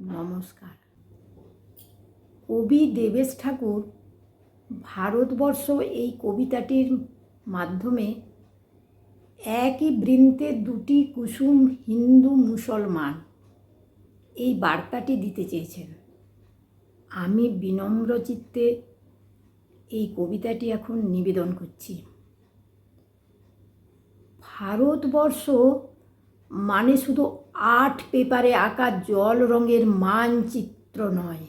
নমস্কার। কবি দেবেশ ঠাকুর ভারতবর্ষ এই কবিতাটির মাধ্যমে একই বৃন্তে দুটি কুসুম হিন্দু মুসলমান এই বার্তাটি দিতে চেয়েছেন। আমি বিনম্র চিত্তে এই কবিতাটি এখন নিবেদন করছি। ভারতবর্ষ মানে শুধু আর্ট পেপারে আঁকা জল রঙের মানচিত্র নয়।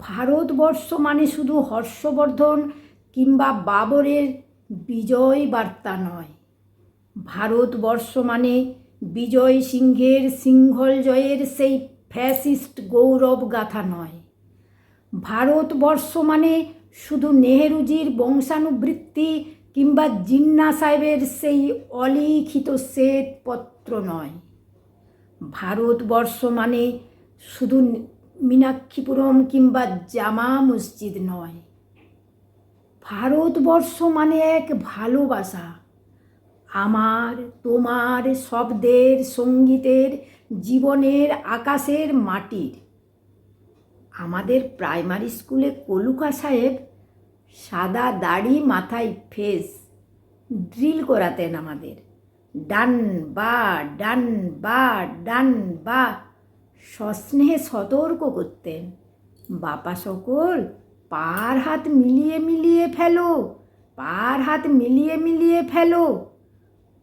ভারতবর্ষ মানে শুধু হর্ষবর্ধন কিংবা বাবরের বিজয় বার্তা নয়। ভারতবর্ষ মানে বিজয় সিংহের সিংহল জয়ের সেই ফ্যাসিস্ট গৌরব গাথা নয়। ভারতবর্ষ মানে শুধু নেহেরুজির বংশানুবৃত্তি কিংবা জিন্না সাহেবের সেই অলিখিত শ্বেতপত্র নয়। ভারতবর্ষ মানে শুধু মীনাক্ষীপুরম কিংবা জামা মসজিদ নয়। ভারতবর্ষ মানে এক ভালোবাসা। আমার, তোমার, শব্দের, সঙ্গীতের, জীবনের আকাশের মাটির। আমাদের প্রাইমারি স্কুলে কলুকা সাহেব সাদা দাড়ি, মাথায় ফেস। ড্রিল করাতেন আমাদের। ডান বা ডান বা ডান বা। সস্নেহে সতর্ক করতেন। বাপা সকল পার হাত মিলিয়ে মিলিয়ে ফেলো, পার হাত মিলিয়ে মিলিয়ে ফেলো।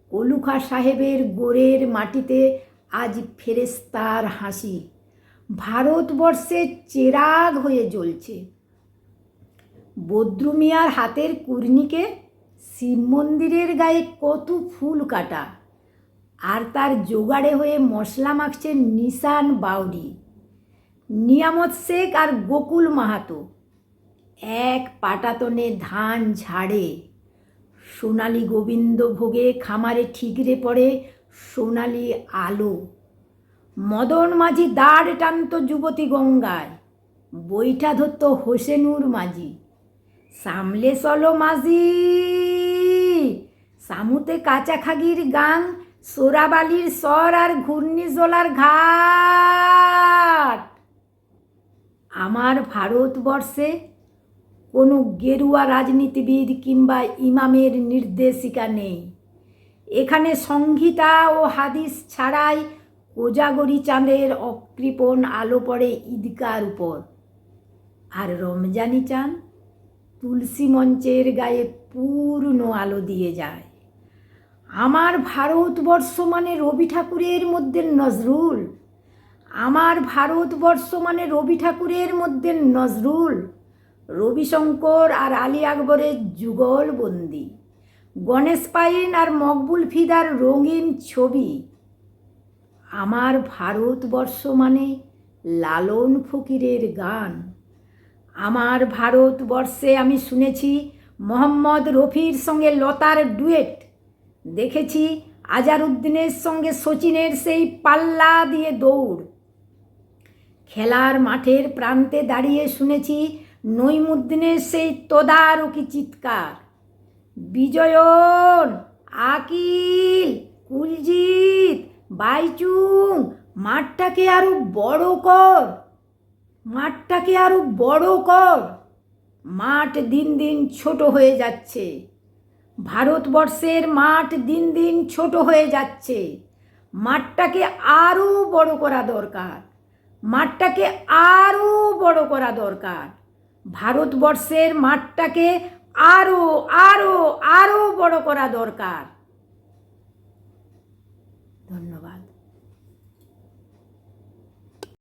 কলুখা সাহেবের গোরের মাটিতে আজ ফেরেস্তার হাসি। ভারতবর্ষে চেরাগ হয়ে জ্বলছে। বদ্রুমিয়ার হাতের কুর্নিকে শিব মন্দিরের গায়ে কত ফুল কাটা। আর তার জোগাড়ে হয়ে মশলা মাখছে নিশান বাউরি নিয়ামত শেখ আর গোকুল মাহাতো। এক পাটাতনে ধান ঝাড়ে, সোনালি গোবিন্দ ভোগে খামারে ঠিকরে পড়ে সোনালি আলো। মদন মাঝি দাঁড় টানত যুবতী গঙ্গায় বইটা ধরত হোসেনুর মাঝি। সামলে চলো মাঝি। সামুতে কাঁচা খাগির গাং, সোরাবালির স্বর আর ঘূর্ণিজলার ঘাট। আমার ভারতবর্ষে কোনো গেরুয়া রাজনীতিবিদ কিংবা ইমামের নির্দেশিকা নেই। এখানে সংহিতা ও হাদিস ছাড়াই কোজাগরি চাঁদের অকৃপণ আলো পড়ে ঈদগার উপর। আর রমজানি চাঁদ তুলসী মঞ্চের গায়ে পূর্ণ আলো দিয়ে যায়। আমার ভারতবর্ষ মানে রবি ঠাকুরের মধ্যে নজরুল। আমার ভারতবর্ষ মানে রবি ঠাকুরের মধ্যে নজরুল। রবিশঙ্কর আর আলী আকবরের যুগলবন্দি গণেশ পাইন আর মকবুল ফিদার রঙিন ছবি। আমার ভারতবর্ষ মানে লালন ফকিরের গান। আমার ভারতবর্ষে আমি শুনেছি মোহাম্মদ রফির সঙ্গে লতার ডুয়েট। দেখেছি আজারউদ্দিনের সঙ্গে সচিনের সেই পাল্লা দিয়ে দৌড়। খেলার মাঠের প্রান্তে দাঁড়িয়ে শুনেছি নইমুদ্দিনের সেই তদারকি চিৎকার। বিজয়ন, আকিল, কুলজিৎ, বাইচুং, মাঠটাকে আরও বড় কর। মাঠটাকে আরও বড় কর। মাঠ দিন দিন ছোট হয়ে যাচ্ছে। ভারতবর্ষের মাঠ দিন দিন ছোট হয়ে যাচ্ছে। মাঠটাকে আরও বড় করা দরকার। মাঠটাকে আরও বড় করা দরকার। ভারতবর্ষের মাঠটাকে আরও আরও আরও বড় করা দরকার। ধন্যবাদ।